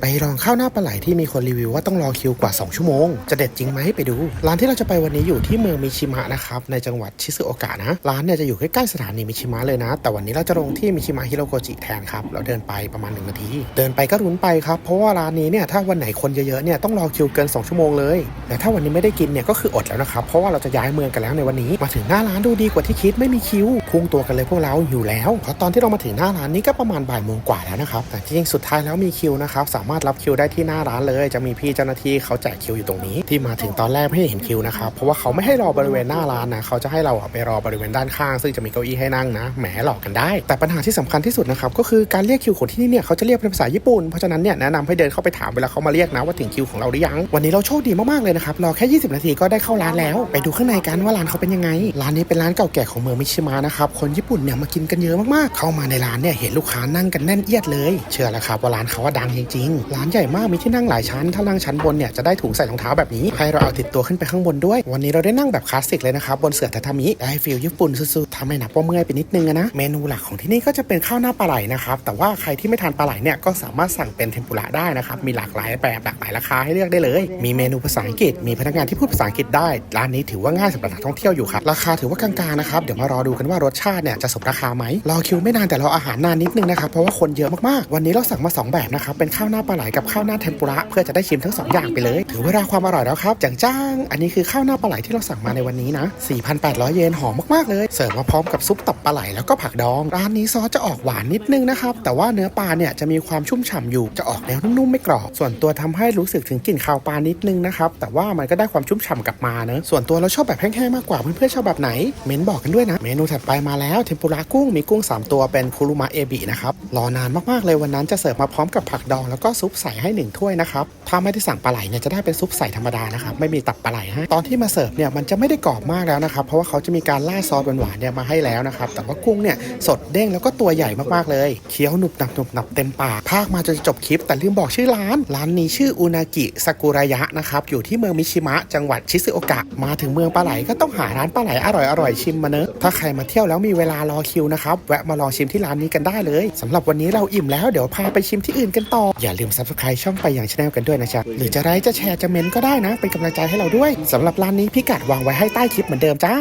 ไปลองข้าวหน้าปลาไหลที่มีคนรีวิวว่าต้องรอคิวกว่า 2 ชั่วโมง จะเด็ดจริงไหมไปดู ร้านที่เราจะไปวันนี้อยู่ที่เมืองมิชิมะนะครับ ในจังหวัดชิซึโอกะนะ ร้านเนี่ยจะอยู่ใกล้ๆสถานีมิชิมะเลยนะ แต่วันนี้เราจะลงที่มิชิมะฮิโรโกจิแทนครับ เราเดินไปประมาณ 1 นาที เดินไปก็รุนไปครับ เพราะว่าร้านนี้เนี่ยถ้าวันไหนคนเยอะๆเนี่ยต้องรอคิวเกิน 2 ชั่วโมงเลยแต่ถ้าวันนี้ไม่ได้กินเนี่ยก็คืออดแล้วนะครับ เพราะว่าเราจะย้ายเมืองกันแล้วในวันนี้ มาถึงหน้าร้านดูดีกว่าที่คิดไม่มีคิวพุ่งตัวกันเลยพวกเราอยู่แล้วเพราะตอนที่เรามาถึงหน้าร้านนี้ก็ประมาณบ่ายโมงกว่าแล้วนะครับแต่จริงสุดท้ายแล้วมีคิวนะครับามารถรับคิวได้ที่หน้าร้านเลย จะมีพี่เจ้าหน้าที่เขาแจกคิวอยู่ตรงนี้ ที่มาถึงตอนแรกไม่เห็นคิวนะครับเพราะว่าเขาไม่ให้รอบริเวณหน้าร้านนะเขาจะให้เราไปรอบริเวณด้านข้าง ซึ่งจะมีเก้าอี้ให้นั่งนะแหมหลอกกันได้ แต่ปัญหาที่สำคัญที่สุดนะครับก็คือการเรียกคิวของที่นี่เนี่ยเขาจะเรียกเป็นภาษาญี่ปุ่นเพราะฉะนั้นเนี่ยแนะนำให้เดินเข้าไปถามเวลาเขามาเรียกนะว่าถึงคิวของเราหรือยังวันนี้เราโชคดีมากๆเลยนะครับรอแค่ 20 นาทีก็ได้เข้าร้านแล้ว ไปดูข้างในกันว่าร้านเขาเป็นยังไง ร้านนี้เป็นร้านเก่าแก่ของเมืองมิชิมะนะครับคนญี่ปุ่นเนี่ยมากินกันเยอะมากๆ เข้ามาในร้านเนี่ยเห็นลูกค้านั่งกันแน่นเอียดเลย เชื่อแล้วครับว่าร้านเขาว่าดังจริงร้านใหญ่มากมีที่นั่งหลายชั้น ถ้านั่งชั้นบนเนี่ยจะได้ถุงใส่รองเท้าแบบนี้ ให้เราเอาติดตัวขึ้นไปข้างบนด้วย วันนี้เราได้นั่งแบบคลาสสิกเลยนะครับบนเสื่อทาทามิได้ฟีลญี่ปุ่นสุดๆทำให้นับว่าเมื่อยไปนิดนึงนะ เมนูหลักของที่นี่ก็จะเป็นข้าวหน้าปลาไหลนะครับแต่ว่าใครที่ไม่ทานปลาไหลเนี่ยก็สามารถสั่งเป็นเทมปุระได้นะครับมีหลากหลายแบบหลากหลายราคาให้เลือกได้เลย มีเมนูภาษาอังกฤษ มีพนักงานที่พูดภาษาอังกฤษได้ร้านนี้ถือว่าง่ายสำหรับนักท่องเที่ยวอยู่ครับราคาถือว่ากลางๆนะครับเดี๋ยวมารอดูกันว่ารสชาติเนี่ยจะสมราคาไหมรอคิวไม่นานแต่รออาหารนานนิดนึงนะครับเพราะว่าคนเยอะมากๆวันนี้เราสั่งมาสองแบบนะครับเป็นข้าวหน้าปลาไหลกับข้าวหน้าเทมปุระเพื่อจะได้ชิมทั้งสองอย่างไปเลยถึงเวลาความอร่อยแล้วครับจังจ้าง อันนี้คือข้าวหน้าปลาไหลที่เราสั่งมาในวันนี้นะ 4,800 เยนหอมมากๆเลย เสิร์ฟมาพร้อมกับซุปตับปลาไหลแล้วก็ผักดองร้านนี้ซอสจะออกหวานนิดนึงนะครับแต่ว่าเนื้อปลาเนี่ยจะมีความชุ่มฉ่ำอยู่จะออกแนวนุ่มๆไม่กรอบส่วนตัวทำให้รู้สึกถึงกลิ่นคาวปลานิดนึงนะครับแต่ว่ามันก็ได้ความชุ่มฉ่ำกลับมาเนอะส่วนตัวเราชอบแบบแห้งๆมากกว่าเพื่อนๆชอบแบบไหนเม้นบอกกันด้วยนะเมนูถัดไปมาแล้วเทมปุระกุ้งมีกุ้งสามตัวเป็นคุรุมะเอบินะครับรอนานมากๆเลยวันนั้นจะเสิร์ฟมาพร้อมกับผักดองแล้วก็ซุปใสให้หนึ่งถ้วยนะครับถ้าไม่ได้สั่งปลาไหลเนี่ยจะได้เป็นซุปใสธรรมดานะครับไม่มีตับปลาไหลให้ตอนที่มาเสิร์ฟเนี่ยมันจะไม่ได้กรอบมากแล้วนะครับเพราะว่าเขาจะมีการราซอสหวานๆเนี่ยมาให้แล้วนะครับแต่ว่ากุ้งเนี่ยสดเด้งแล้วก็ตัวใหญ่มากๆเลยเคี้ยวหนุบหนับหนุบหนับเต็มปากภาคมาจนจะจบคลิป แต่ลืมบอกชื่อร้าน ร้านนี้ชื่ออุนากิซากุระยะนะครับอยู่ที่เมืองมิชิมะจังหวัดชิซึโอกะมาถึงเมืองปลาไหลก็ต้องหาร้านปลาไหลอร่อยๆชิมมาเนอะถ้าใครมาเที่ยวแล้วมีเวลารอคิวนะครับแวะมาลองชิมที่ร้านนี้กันได้เลยสำหรับวันนี้เราอิ่มแล้วเดี๋ยวพาไปชิมที่อื่นกันต่ออย่าลืม subscribe ช่องไปอย่างชาแนลกันด้วยนะจ๊ะหรือจะไลค์จะแชร์จะเมนก็ได้นะ เป็นกำลังใจให้เราด้วยสำหรับร้านนี้พิกัดวางไว้ให้ใต้คลิปเหมือนเดิมจ้า